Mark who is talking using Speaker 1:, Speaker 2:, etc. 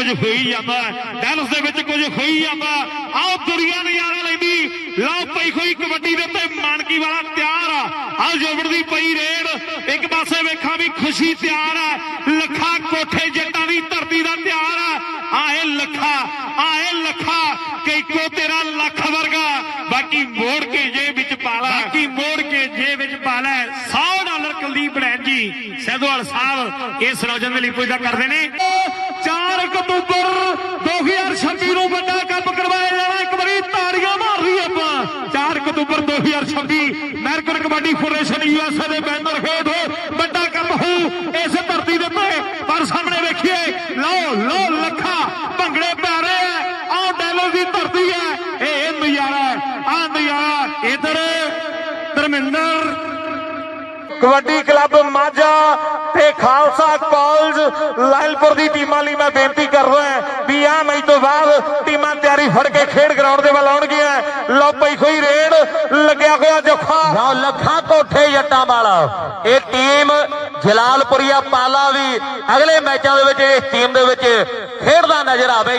Speaker 1: ਕੁਝ ਹੋਈ ਜਾਂਦਾ ਡੈਲਸ ਦੇ ਵਿੱਚ ਕੁਝ ਹੋਈ ਜਾਂਦਾ ਆਓ ਦੁਨੀਆ ਨਜ਼ਾਰਾ ਲੈਂਦੀ। ਲਓ ਪਈ ਹੋਈ ਕਬੱਡੀ ਦੇ ਉੱਤੇ ਮਾਨਕੀ ਵਾਲਾ ਤਿਆਰ ਆ। ਆਓ ਜੋਬੜ ਦੀ ਪਈ ਰੇਡ। ਇੱਕ ਪਾਸੇ ਵੇਖਾਂ ਵੀ ਖੁਸ਼ੀ ਤਿਆਰ ਆ। ਲੱਖਾ ਕੋਠੇ ਜੱਟਾਂ ਦੀ ਧਰਤੀ ਦਾ ਤਿਆਰ ਆ। ਆਏ ਲੱਖਾ ਆਏ ਲੱਖਾ ਕਈਕੋ ਤੇਰਾ ਲੱਖ ਵਰਗਾ। ਬਾਕੀ ਮੋੜ ਕੇ ਜੇ ਵਿੱਚ ਪਾਲਾ। ਬਾਕੀ ਮੋੜ ਕੇ ਜੇ ਵਿੱਚ ਪਾਲਾ 100 ਡਾਲਰ ਕੁਲਦੀਪ ਬੜੈਨ ਜੀ ਸੈਦੋਵਾਲ ਸਾਹਿਬ, ਇਸ ਨੌਜਵਾਨ ਦੇ ਲਈ ਪੁੱਜਦਾ ਕਰਦੇ ਨੇ। 4 ਅਕਤੂਬਰ 2026 ਨੂੰ ਵੱਡਾ ਕੰਮ ਕਰਵਾਇਆ ਜਾਣਾ, ਇੱਕ ਵਾਰੀ ਤਾੜੀਆਂ ਮਾਰ ਰਹੀ ਆਪਾਂ 4 ਅਕਤੂਬਰ 2026 ਅਮਰੀਕਨ ਕਬੱਡੀ ਫੈਡਰੇਸ਼ਨ ਯੂਐਸਏ ਦੇ ਬੈਨਰ ਹੇਠ ਵੱਡਾ ਕੰਮ ਹੋਊ ਇਸ ਧਰਤੀ ਦੇ ਉੱਤੇ। ਪਰ ਸਾਹਮਣੇ ਵੇਖੀਏ, ਲਓ ਲਓ, ਲੱਖਾ ਭੰਗੜੇ ਪੈ ਰਹੇ ਆ। ਆਹ ਡੈਲੋ ਦੀ ਧਰਤੀ ਹੈ, ਇਹ ਇਹ ਨਜ਼ਾਰਾ ਆ ਨਜ਼ਾਰਾ ਇਧਰ ਧਰਮਿੰਦਰ
Speaker 2: ਕਬੱਡੀ ਕਲੱਬ ਮਾਝਾ ਤੇ ਖਾਲਸਾ ਕਾਲਜ ਲਾਇਲਪੁਰ ਦੀ ਟੀਮਾਂ ਲਈ ਮੈਂ ਬੇਨਤੀ ਕਰਦਾ ਵੀ ਆਹ ਮੈਚ ਤੋਂ ਬਾਅਦ ਟੀਮਾਂ ਤਿਆਰੀ ਫੜ ਕੇ ਖੇਡ ਗਰਾਊਂਡ ਦੇ ਵੱਲ ਆਉਣਗੀਆਂ। ਲਓ ਪਈ ਕੋਈ ਰੇਡ ਲੱਗਿਆ ਹੋਇਆ ਜੱਫਾ
Speaker 3: ਲਓ ਲੱਖਾਂ ਕੋਠੇ ਜੱਟਾਂ ਵਾਲਾ। ਇਹ ਟੀਮ ਜਲਾਲਪੁਰੀਆ ਪਾਲਾ ਵੀ ਅਗਲੇ ਮੈਚਾਂ ਦੇ ਵਿੱਚ, ਇਸ ਟੀਮ ਦੇ ਵਿੱਚ ਖੇਡਦਾ ਨਜ਼ਰ ਆਵੇ